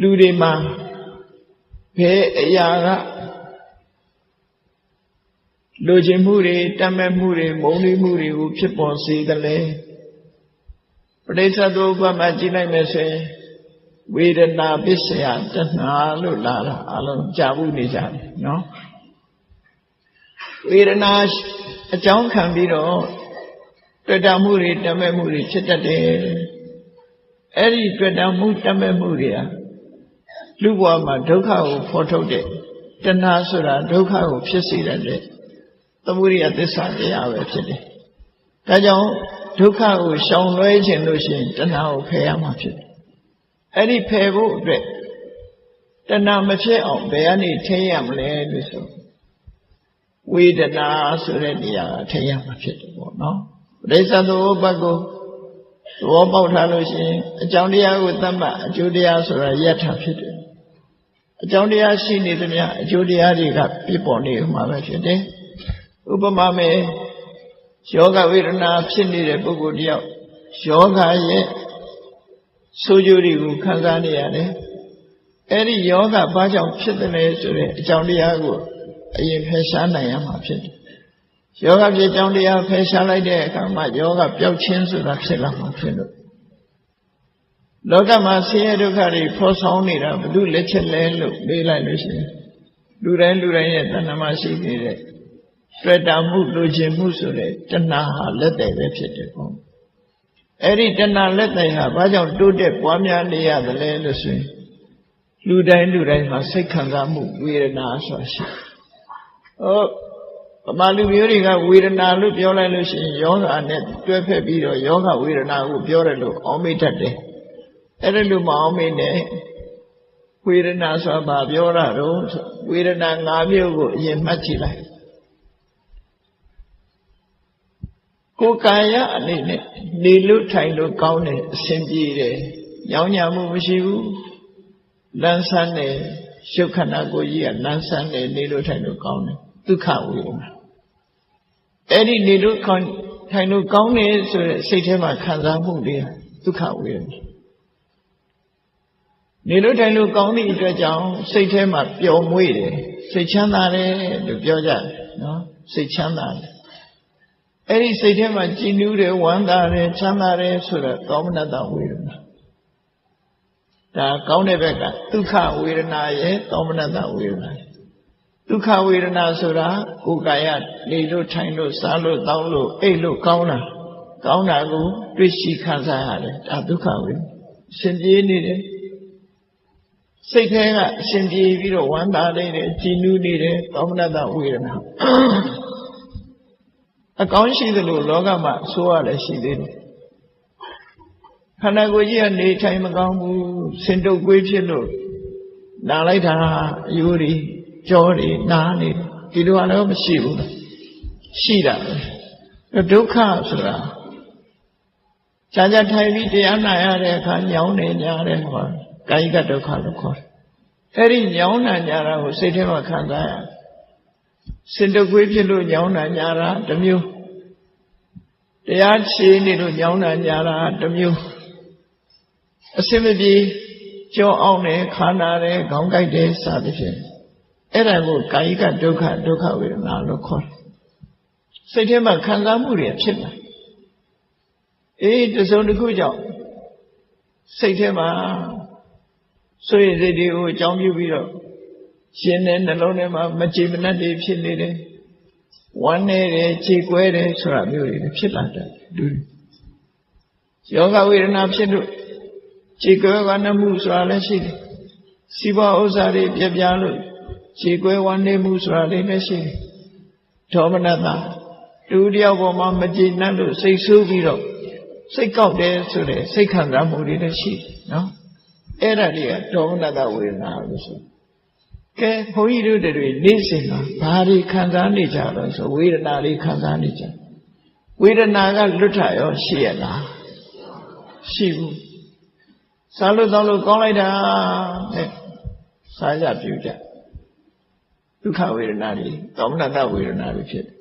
လူတွေမှာဘယ်အရာကလိုချင်မှုတွေတတ်မဲ့မှုတွေမုန်းလိမှုတွေကိုဖြစ်ပေါ်စေသလဲပရိစ္ဆေသုပ္ပမကြည့်လိုက်မယ်ဆိုရင်ဝေဒနာပစ္စယတဏှာလို့လာတာအလုံးကြာဘူးနေကြတယ်နော်ဝေဒနာအကြောင်းခံပြီးတော့တွေ့တာမှုတွေတတ်မဲ့မှုတွေဖြစ်တတ်တယ်အဲ့ဒီတွေ့တာမှုတတ်မဲ့မှုတွေက လူဘဝမှာဒုက္ခကိုဖော်ထုတ်တဲ့တဏှာဆိုတာဒုက္ခကိုဖြစ်စေတဲ့သမုဒိယသစ္စာတရားပဲဖြစ်တယ်။ဒါကြောင့်ဒုက္ခကိုရှောင်လွှဲခြင်းလို့ရှိရင်တဏှာကိုဖယ်ရမှာဖြစ်တယ်။အဲ့ဒီဖယ်ဖို့အတွက်တဏှာမဖြစ်အောင်ဘယ်ကနေထိရမလဲလို့ဆိုဝေဒနာဆိုတဲ့နေရာကထိရမှာဖြစ်တယ်ပေါ့နော်။ပရိစ္ဆသုဘတ်ကိုသဘောပေါက်ထားလို့ရှိရင်အကြောင်းတရားကိုသတ်မှတ်အကျိုးတရားဆိုတာယထာဖြစ်တယ်။ အကြောင်းတရားရှိနေသမျှအကျိုးတရားတွေကပြပေါ်နေမှာပဲဖြစ်တယ်။ဥပမာမဲ့ယောဂဝေဒနာဖြစ်နေတဲ့ပုဂ္ဂိုလ်တယောက်ယောဂရဲ့ဆိုးကျိုးတွေကိုခံစားနေရတယ်အဲ့ဒီယောဂဘာကြောင့်ဖြစ်တယ်လဲဆိုတဲ့အကြောင်းတရားကိုအရင်ဖယ်ရှားနိုင်ရမှာဖြစ်တယ်ယောဂဖြစ်ကြောင်းတရားဖယ်ရှားလိုက်တဲ့အခါမှာယောဂပျောက်ခြင်းဆိုတာဖြစ်လာမှာဖြစ်လို့ လောကမှာဆင်းရဲဒုက္ခတွေဖော်ဆောင်နေတာဘု து လက်ချက်လဲလို့မေးလိုက်လို့ရှိရင်လူတိုင်းလူတိုင်းရဲ့တဏ္ဍမှာရှိနေတဲ့တွေ့တာမှုလိုချင်မှုဆိုတဲ့တဏှာဟာလက်တယ်ပဲဖြစ်တယ်ပေါ့အဲ့ဒီတဏှာလက်တယ်ဟာဘာကြောင့်တိုးတက်ပွားများနေရသလဲလို့ဆိုရင်လူတိုင်းလူတိုင်းမှာစိတ်ခံစားမှုဝေဒနာဆိုတာရှိဟုတ်ဗမာလူမျိုးတွေကဝေဒနာလို့ပြောလိုက်လို့ရှိရင်ယောဂနဲ့တွဲဖက်ပြီးတော့ယောဂဝေဒနာကိုပြောတယ်လို့အောင်းမိတတ်တယ် အဲ့ဒါလို့မအောင်မိနဲ့ဝေဒနာဆိုတာပြောတာတော့ဝေဒနာ၅မျိုးကိုအရင်မှတ်ကြည့်လိုက်ကိုယ်ကာယအနေနဲ့နေလို့ထိုင်လို့ကောင်းတယ်အဆင်ပြေတယ်။ညောင်းညာမှုမရှိဘူး။လန်းဆန်းတယ်ရုပ်ခန္ဓာကိုယ်ကြီးကလန်းဆန်းတယ်နေလို့ထိုင်လို့ကောင်းတယ်ဒုက္ခဝေဒနာ။အဲ့ဒီနေလို့ထိုင်လို့ကောင်းတယ်ဆိုတဲ့စိတ်ထဲမှာခံစားမှုတွေဒုက္ခဝေဒနာ။ နေလို့ထိုင်လို့ကောင်းသည့်အတွက်ကြောင့်စိတ်ထဲမှာပျော်မွေ့တယ်စိတ်ချမ်းသာတယ်လို့ပြောကြတယ်နော်စိတ်ချမ်းသာတယ်အဲ့ဒီစိတ်ထဲမှာကြည်နူးတယ်ဝမ်းသာတယ်ချမ်းသာတယ်ဆိုတော့သောမနတဝေဒနာဒါကောင်းတဲ့ဘက်ကဒုက္ခဝေဒနာရဲ့သောမနတဝေဒနာဒုက္ခဝေဒနာဆိုတာကိုယ်ကာယနေလို့ထိုင်လို့စားလို့တောင်းလို့အိတ်လို့ကောင်းတာကောင်းတာကိုတွေ့ရှိခံစားရတယ်ဒါဒုက္ခဝေဒနာရှင်ပြေးနေတယ် စိတ်ထဲကအရှင်ပြေးပြီးတော့ဝမ်းသာနေတယ်ကြည်နူးနေတယ်သောမနတဝေဒနာအကောင်းရှိသလိုလောကမှာအဆိုးရလည်းရှိသေးတယ်ခန္ဓာကိုယ်ကြီးကနေထိုင်မကောင်းဘူးစင်တုပ်ကွေးဖြစ်လို့နာလိုက်တာအယိုးတွေကြောတွေနားနေဒီလိုအလည်းမရှိဘူးရှိတာပဲဒုက္ခဆိုတာကြာကြာထိုင်ပြီးတရားနာရတဲ့အခါညောင်းနေကြတဲ့ဟော ကာယကဒုက္ခလို့ခေါ်တယ်အဲ့ဒီညောင်းနာကြတာကိုစိတ်ထဲမှာခံစားရတယ်စင်တကွေးဖြစ်လို့ညောင်းတာညာတာတစ်မျိုးတရားချေနေလို့ညောင်းတာညာတာတစ်မျိုးအစင်မပြေကြောအောင်တယ်ခန္ဓာတယ်ခေါင်းကိုက်တယ်စသဖြင့်အဲ့ဒါကိုကာယကဒုက္ခဒုက္ခဝေဒနာလို့ခေါ်တယ်စိတ်ထဲမှာခံစားမှုတွေဖြစ်လာအေးတစုံတစ်ခုကြောင့်စိတ်ထဲမှာ ဆိုရင်စိတ်တွေကိုအကြောင်းပြုပြီးတော့ရှင်တဲ့နှလုံးထဲမှာမကြည်မနှက်တွေဖြစ်နေတယ်ဝမ်းနေတယ်ခြေကွဲတယ်ဆိုတာမျိုးတွေဖြစ်လာတယ်လူယောဂဝေဒနာဖြစ်လို့ခြေကွဲဝမ်းနေမှုဆိုတာလည်းရှိတယ်စီးပွားဥစ္စာတွေပြပြလို့ခြေကွဲဝမ်းနေမှုဆိုတာလည်းရှိတယ်ဒေါမနတာတူတယောက်ပေါ်မှာမကြည်နှက်လို့စိတ်ဆိုးပြီးတော့စိတ်ကောက်တယ်ဆိုတဲ့စိတ်ခံစားမှုတွေလည်းရှိတယ်နော် အဲ့ဒါတွေကဒေါမနတာဝေဒနာလို့ဆိုကဲဘုန်းကြီးတို့တွေနေ့စဉ်မှာဘာတွေခံစားနေကြတော့ဆိုဝေဒနာတွေခံစားနေကြဝေဒနာကလွတ်ထရောရှိရလားရှိဘူးစားလို့တောင်းလို့ကောင်းလိုက်တာတဲ့စားကြပြူကြဒုက္ခဝေဒနာတွေသောမနတဝေဒနာတွေဖြစ်တယ်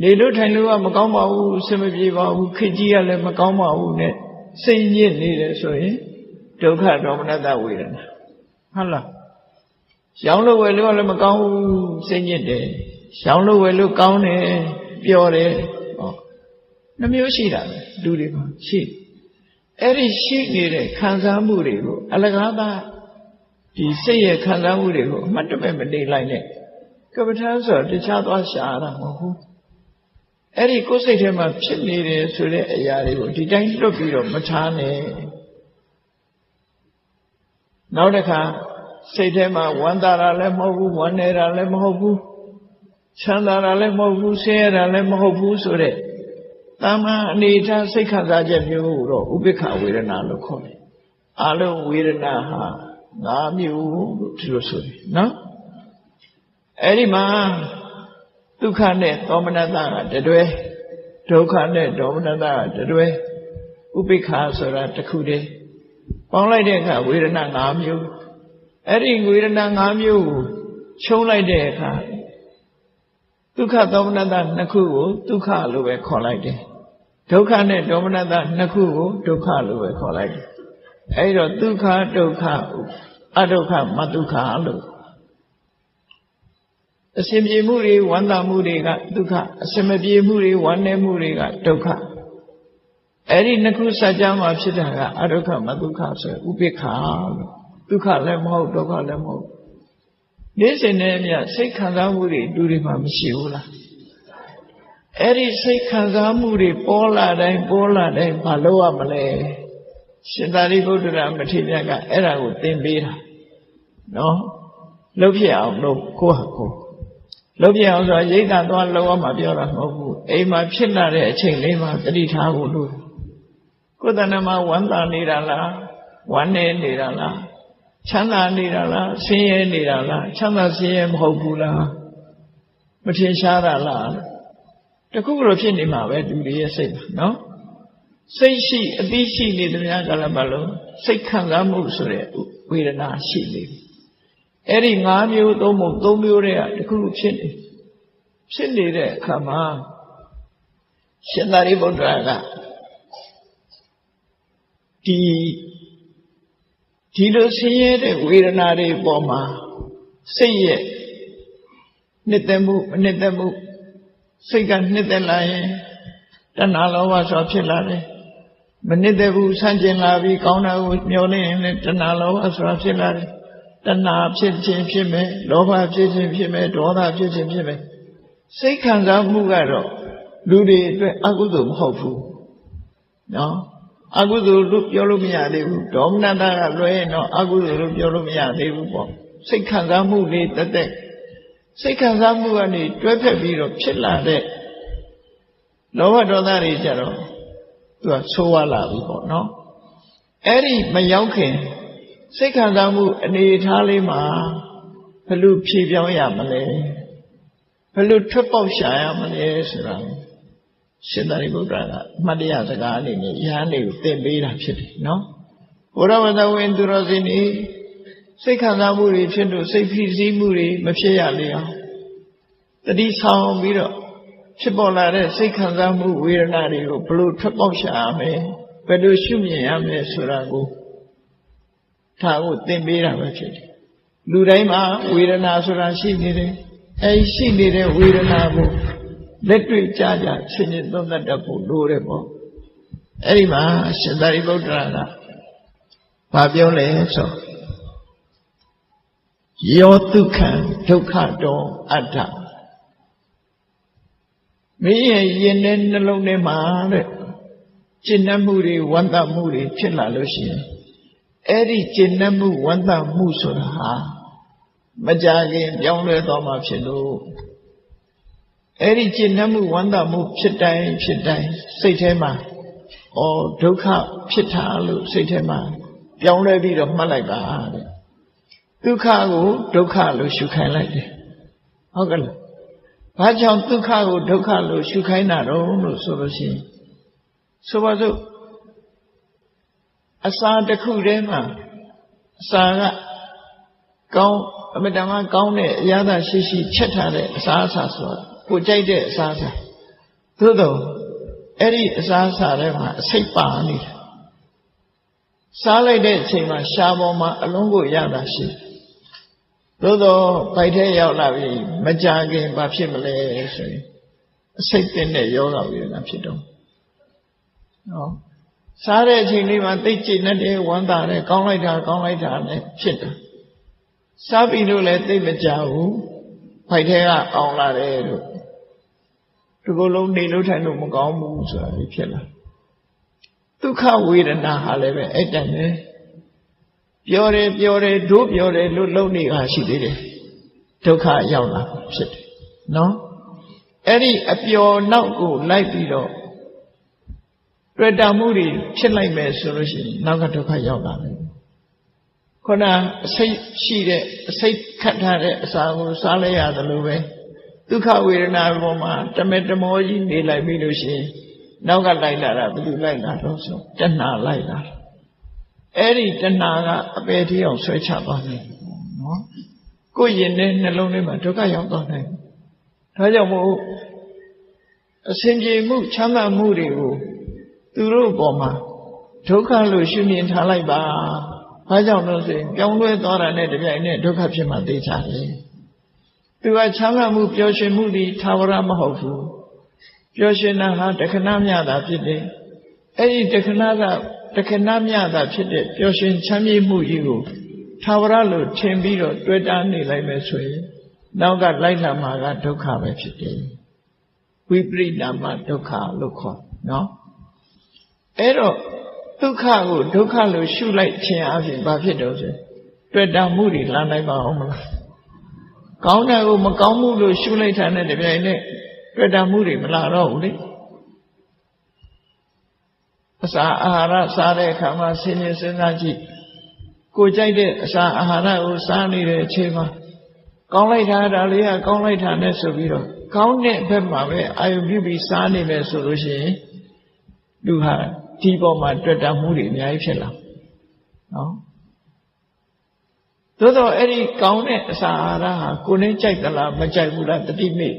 နေလို့ထိုင်လို့ကမကောင်းပါဘူးအဆင်မပြေပါဘူးခေကြီးကလည်းမကောင်းပါဘူးနဲ့စိတ်ညစ်နေတယ်ဆိုရင် ဒုက္ခဒေါမနတဝေဒနာဟုတ်လားရောင်းလို့ဝယ်လို့လည်းမကောင်းဘူးစိတ်ညစ်တယ်ရောင်းလို့ဝယ်လို့ကောင်းတယ်ပျော်တယ်ဟောနှမျိုးရှိတာပဲလူတွေမှာရှိအဲ့ဒီရှိနေတဲ့ခံစားမှုတွေကိုအလကားသားဒီစိတ်ရဲ့ခံစားမှုတွေကိုအမှတ်တမဲ့မနေလိုက်နဲ့ကပ္ပထာဆိုတော့တခြားသွားရှာတာမဟုတ်ဘူးအဲ့ဒီကိုယ်စိတ်ထဲမှာဖြစ်နေတယ်ဆိုတဲ့အရာတွေကိုဒီတိုင်းလွတ်ပြီးတော့မထားနဲ့ နောက်တစ်ခါစိတ်ထဲမှာဝမ်းသာတာလည်းမဟုတ်ဘူးဝမ်းနေတာလည်းမဟုတ်ဘူးချမ်းသာတာလည်းမဟုတ်ဘူးဆင်းရဲတာလည်းမဟုတ်ဘူးဆိုတဲ့တာမန်အနေထားစိတ်ခံစားချက်မျိုးကိုတော့ဥပိ္ပခဝေဒနာလို့ခေါ်တယ်အလုံးဝေဒနာဟာငါးမျိုးလို့ဒီလိုဆိုတယ်နော်အဲ့ဒီမှာဒုက္ခနဲ့သောမနတကတတွဲဒုက္ခနဲ့ဒေါမနတကတတွဲဥပိ္ပခဆိုတာတစ်ခုတည်း ပေါင်းလိုက်တဲ့အခါဝေဒနာ၅မျိုးအဲ့ဒီဝေဒနာ၅မျိုးကိုခြုံလိုက်တဲ့အခါဒုက္ခဒေါမနတနှစ်ခုကိုဒုက္ခလို့ပဲခေါ်လိုက်တယ်ဒုက္ခနဲ့ဒေါမနတနှစ်ခုကိုဒုက္ခလို့ပဲခေါ်လိုက်တယ်အဲ့တော့ဒုက္ခဒုက္ခအဒုက္ခမဒုက္ခလို့အစဉ်ပြေမှုတွေဝမ်းသာမှုတွေကဒုက္ခအစဉ်မပြေမှုတွေဝမ်းနည်းမှုတွေကဒုက္ခ အဲ့ဒီနှစ်ခုစัจ जा မှာဖြစ်တာကအဒုက္ခမဒုက္ခဆိုဥပိ္ပခလို့ဒုက္ခလည်းမဟုတ်ဒုက္ခလည်းမဟုတ်နေ့စဉ်နဲ့အမျှစိတ်ခံစားမှုတွေတူတွေမှာမရှိဘူးလားအဲ့ဒီစိတ်ခံစားမှုတွေပေါ်လာတိုင်းပေါ်လာတိုင်းမလုပ်ရမလဲရှင်သာရိပုတ္တရာမထေရကအဲ့ဒါကိုသင်ပေးတာနော်လှုပ်ဖြစ်အောင်လုပ်ကိုယ့်ဟာကိုယ်လှုပ်ပြအောင်ဆိုရိတ်ကသွားလှုပ်အောင်မပြောတာမဟုတ်ဘူးအိမ်မှာဖြစ်လာတဲ့အချိန်လေးမှာတတိထားဖို့လို့ ကိုယ်တဏ္ဍမှာဝမ်းသာနေတာလားဝမ်းနေနေတာလားချမ်းသာနေတာလားဆင်းရဲနေတာလားချမ်းသာဆင်းရဲမဟုတ်ဘူးလားမထင်ရှားတာလားတခုခုလိုဖြစ်နေမှာပဲလူတွေရဲ့စိတ်ပါနော်စိတ်ရှိအသိရှိနေသမျှကလည်းမလို့စိတ်ခံစားမှုဆိုတဲ့ဝေဒနာရှိနေပြီအဲ့ဒီ၅မျိုးသုံးပုံ၃မျိုးတွေကတခုခုဖြစ်နေဖြစ်နေတဲ့အခါမှာရှင်သာရိပုတ္တရာက ဒီဒီလိုဆင်းရဲတဲ့ဝေဒနာတွေပေါ်မှာစိတ်ရဲ့နှစ်သက်မှုမနှစ်သက်မှုစိတ်ကနှစ်သက်လာရင်တဏှာလောဘဆိုဖြစ်လာတယ်မနှစ်သက်ဘူးဆန့်ကျင်လာပြီးကောင်းတာကိုမျောနေရင်လည်းတဏှာလောဘဆိုတာဖြစ်လာတယ်တဏှာဖြစ်ခြင်းဖြစ်မယ်လောဘဖြစ်ခြင်းဖြစ်မယ်ဒေါသဖြစ်ခြင်းဖြစ်မယ်စိတ်ခံစားမှုကတော့လူတွေအတွက်အကုသိုလ်မဟုတ်ဘူးနော် အကုသိုလ်လို့ပြောလို့မရသေးဘူးဒေါမနတကလွဲရင်တော့အကုသိုလ်လို့ပြောလို့မရသေးဘူးပေါ့စိတ်ခံစားမှုလေးတက်တက်စိတ်ခံစားမှုကနေတွဲဖက်ပြီးတော့ဖြစ်လာတဲ့လောဘဒေါသတွေကြတော့သူကဆိုးဝါးလာပြီပေါ့နော်အဲ့ဒီမရောက်ခင်စိတ်ခံစားမှုအနေထားလေးမှာဘယ်လိုဖြေပြောင်းရမလဲဘယ်လိုထွက်ပေါက်ရှာရမလဲဆိုတာ ရှင်သာရိပုတ္တရာကအမှတ်တရစကားအနေနဲ့ယဟန်တွေကိုသင်ပေးတာဖြစ်တယ်နော်ဘုရားဝတ္တဝင်သူတော်စင်ဤစိတ်ခံစားမှုတွေဖြစ်လို့စိတ်ဖိစီးမှုတွေမဖြစ်ရလေအောင်တတိဆောင်ပြီးတော့ဖြစ်ပေါ်လာတဲ့စိတ်ခံစားမှုဝေဒနာတွေကိုဘယ်လိုထွက်ပေါက်ရှာရမလဲဘယ်လိုရှုမြင်ရမလဲဆိုတာကိုဒါကိုသင်ပေးတာပဲဖြစ်တယ်လူတိုင်းမှာဝေဒနာဆိုတာရှိနေတယ်အဲရှိနေတဲ့ဝေဒနာကို လက်တွေ့ကြကြဆင်ញင်သုံးသပ်တတ်ဖို့လိုတယ်ပေါ့အဲ့ဒီမှာရှင်သာရိပုတ္တရာကဘာပြောလဲဆိုယောဒုက္ခံဒုက္ခတောအတ္တမင်းရဲ့ရင်ထဲနှလုံးထဲမှာတဲ့ကျင့်တတ်မှုတွေဝမ်းသာမှုတွေဖြစ်လာလို့ရှိရင်အဲ့ဒီကျင့်တတ်မှုဝမ်းသာမှုဆိုတာဟာမကြခင်ပြောင်းလဲသွားမှာဖြစ်လို့ အဲ့ဒီကျင့်တတ်မှုဝမ်းသာမှုဖြစ်တိုင်းဖြစ်တိုင်းစိတ်ထဲမှာဩဒုက္ခဖြစ်တာလို့စိတ်ထဲမှာပြောင်းလဲပြီးတော့မှတ်လိုက်ပါတဲ့ဒုက္ခကိုဒုက္ခလို့ရှုခိုင်းလိုက်တယ်ဟုတ်ကဲ့လားဘာကြောင့်ဒုက္ခကိုဒုက္ခလို့ရှုခိုင်းတာတော့လို့ဆိုလို့ရှိရင်ဆိုပါစို့အစာတစ်ခုတည်းမှာအစာကကောင်းအမတမကောင်းတဲ့အရာသာရှိရှိချက်ထားတဲ့အစာအစာဆိုတာ ကိုကြိုက်တဲ့အစာအစာသို့တော့အဲ့ဒီအစာအစာထဲမှာအစိတ်ပါနေတာစားလိုက်တဲ့အချိန်မှာရှားပေါ်မှာအလုံးကိုရတာရှိသို့တော့ဗိုက်ထဲရောက်လာပြီမကြခင်ဘာဖြစ်မလဲဆိုရင်အစိတ်ပင်တဲ့ယောဂဝေဒနာဖြစ်တော့နော်စားတဲ့အချိန်လေးမှာသိကျင့်တဲ့ဝမ်းသာတဲ့ကောင်းလိုက်တာကောင်းလိုက်တာနဲ့ဖြစ်တာစားပြီလို့လည်းသိမကြဘူးဖိုက်ထဲကအောင်လာတယ်လို့ ဒီကုလုံးနေလို့ထိုင်လို့မကောင်းဘူးဆိုတာဖြစ်လာဒုက္ခဝေဒနာဟာလည်းပဲအဲ့တည်းပဲပြောတယ်ပြောတယ်ဒုပြောတယ်လို့လုံနေတာရှိသေးတယ်ဒုက္ခရောက်လာဖြစ်တယ်နော်အဲ့ဒီအပျော်နောက်ကိုလိုက်ပြီးတော့တွေ့တာမှုတွေဖြစ်လိုက်မယ်ဆိုလို့ရှိရင်နောက်ကဒုက္ခရောက်လာတယ်ခုနအစိတ်ရှိတဲ့အစိတ်ခတ်ထားတဲ့အစာကိုစားလိုက်ရတယ်လို့ပဲ ဒုက္ခဝေဒနာပေါ်မှာတမေတမောကြီးနေလိုက်ပြီလို့ရှိရင်နောက်ကလိုက်လာတာဘယ်သူလိုက်လာတော့ဆိုတဏှာလိုက်လာအဲ့ဒီတဏှာကအပေတိအောင်ဆွဲချသွားတယ်နော်ကိုယ်ရင်ထဲနှလုံးထဲမှာဒုက္ခရောက်သွားတယ်ဒါကြောင့်မို့အစဉ်ပြေမှုချမ်းသာမှုတွေကိုသူတို့ပေါ်မှာဒုက္ခလို့ရှုမြင်ထားလိုက်ပါ။ဘာကြောင့်လို့ဆိုရင်ပြောင်းလဲသွားတာနဲ့တပြိုင်နက်ဒုက္ခဖြစ်မှသိချတယ်။ သူကချမ်းသာမှုပျော်ရွှင်မှုဒီသာဝရမဟုတ်ဘူး။ပျော်ရွှင်တာဟာတခဏမျှတာဖြစ်တယ်။အဲ့ဒီတခဏကတခဏမျှတာဖြစ်တဲ့ပျော်ရွှင်ချမ်းမြေ့မှုကြီးကိုသာဝရလို့ထင်ပြီးတော့တွေ့တာနေလိုက်မယ်ဆိုရင်နောက်ကလိုက်လာမှာကဒုက္ခပဲဖြစ်တယ်။ဝိပရိနာမဒုက္ခလို့ခေါ်နော်။အဲ့တော့ဒုက္ခကိုဒုက္ခလို့ရှုလိုက်ခြင်းအပြင်ဘာဖြစ်တော့ဆိုတွေ့တာမှုတွေလာနိုင်ပါအောင်မလား ကောင်းတာကိုမကောင်းမှုလို့ရှုလိုက်တာနဲ့တပြိုင်နက်တွေ့တာမှုတွေမလာတော့ဘူးလေအစာအာဟာရစားတဲ့အခါမှာဆင်းရဲစဉ်းစားကြည့်ကိုကြိုက်တဲ့အစာအာဟာရကိုစားနေတဲ့အချိန်မှာကောင်းလိုက်တာဒါလေးကကောင်းလိုက်တာနဲ့ဆိုပြီးတော့ကောင်းတဲ့ဘက်မှာပဲအာယုပြုပြီးစားနေမယ်ဆိုလို့ရှိရင်လူဟာဒီပေါ်မှာတွေ့တာမှုတွေအများကြီးဖြစ်လာနော် သို့တော့အဲ့ဒီကောင်းတဲ့အစာအာဟာရဟာကိုယ်နဲ့ကြိုက်သလားမကြိုက်ဘူးလားတတိမိ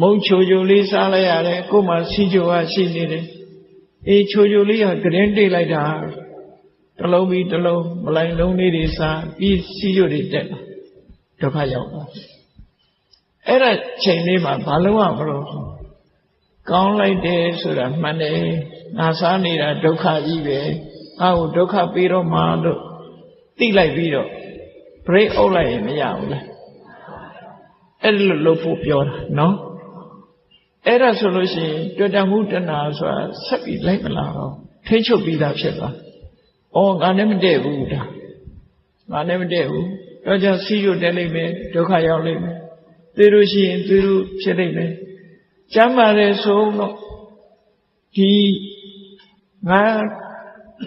မုံချိုချိုလေးစားလိုက်ရတယ်ကိုယ်မှာစီချိုကရှိနေတယ်အေးချိုချိုလေးကဂရင်တိတ်လိုက်တာတလုံးပြီးတလုံးမလိုက်လုံးလေးတွေစားပြီးစီချိုတွေတက်လာဒုက္ခရောက်သွားအဲ့ဒါချိန်လေးမှာဘာလို့ရမလို့ကောင်းလိုက်တယ်ဆိုတာမှန်တယ်ငါစားနေတာဒုက္ခကြီးပဲ ငါ့ကိုဒုက္ခပေးတော့မှလို့သိလိုက်ပြီးတော့ break အုပ်လိုက်ရင်မရဘူးလားအဲ့လိုလုပ်ဖို့ပြောတာနော်အဲ့ဒါဆိုလို့ရှိရင်တွေ့တမှုတဏှာဆိုတာဆက်ပြီးလိုက်မလာတော့ထိချုပ်ပြီးသားဖြစ်သွား။အော်ငါနဲ့မတည့်ဘူးဒါ။ငါနဲ့မတည့်ဘူး။တော့ကြောင့်စီးရွတက်လိမ့်မယ်ဒုက္ခရောက်လိမ့်မယ်။သိလို့ရှိရင်သိလို့ဖြစ်လိမ့်မယ်။ကျမ်းမာတယ်ဆိုတော့ဒီငါ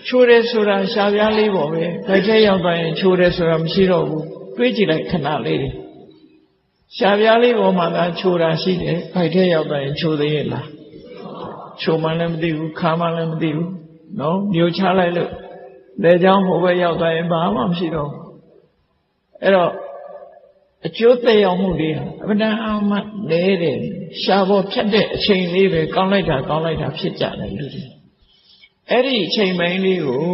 ချိုးတယ်ဆိုတာရှားပြားလေးပေါ့ပဲ။ခိုက်ထဲရောက်သွားရင်ချိုးတယ်ဆိုတာမရှိတော့ဘူး။တွေးကြည့်လိုက်ခဏလေးတွေ။ရှားပြားလေးပေါ်မှာသာချိုးတာရှိတယ်။ခိုက်ထဲရောက်သွားရင်ချိုးသေးရဲ့လား။ချိုးမှလည်းမသိဘူးခါမှလည်းမသိဘူး။နော်မျိုးချလိုက်လို့လက်ချောင်းဟိုဘက်ရောက်သွားရင်ဘာမှမရှိတော့ဘူး။အဲ့တော့အကျိုးသက်ရောက်မှုတွေဟာအမှန်တမ်းမှလဲတယ်ရှားပေါ်ဖြတ်တဲ့အချိန်လေးပဲကောင်းလိုက်တာကောင်းလိုက်တာဖြစ်ကြတယ်လူတွေ အဲ့ဒီအချိန်ပိုင်းလေးကို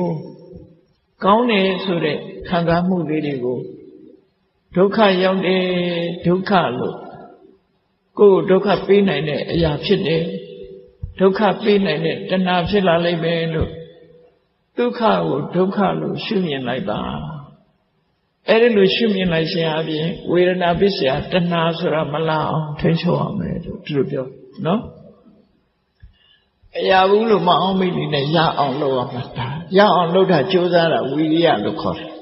ကောင်းတယ်ဆိုတဲ့ခံစားမှုလေးတွေကိုဒုက္ခရောက်တယ်ဒုက္ခလို့ကိုယ်ဒုက္ခပေးနိုင်တဲ့အရာဖြစ်တယ်ဒုက္ခပေးနိုင်တဲ့တဏှာဖြစ်လာလိမ့်မယ်လို့ဒုက္ခကိုဒုက္ခလို့ရှုမြင်လိုက်ပါအဲ့ဒီလိုရှုမြင်လိုက်ခြင်းအပြင်ဝေဒနာပစ္စယတဏှာဆိုတာမလာအောင်ထိန်းချုပ်အောင်မယ်လို့သူတို့ပြောနော် အရာဘူးလို့မအောင်မိနေနဲ့ရအောင်လုပ်ရမှာဒါရအောင်လုပ်တာကြိုးစားတာဝိရိယလို့ခေါ်တယ်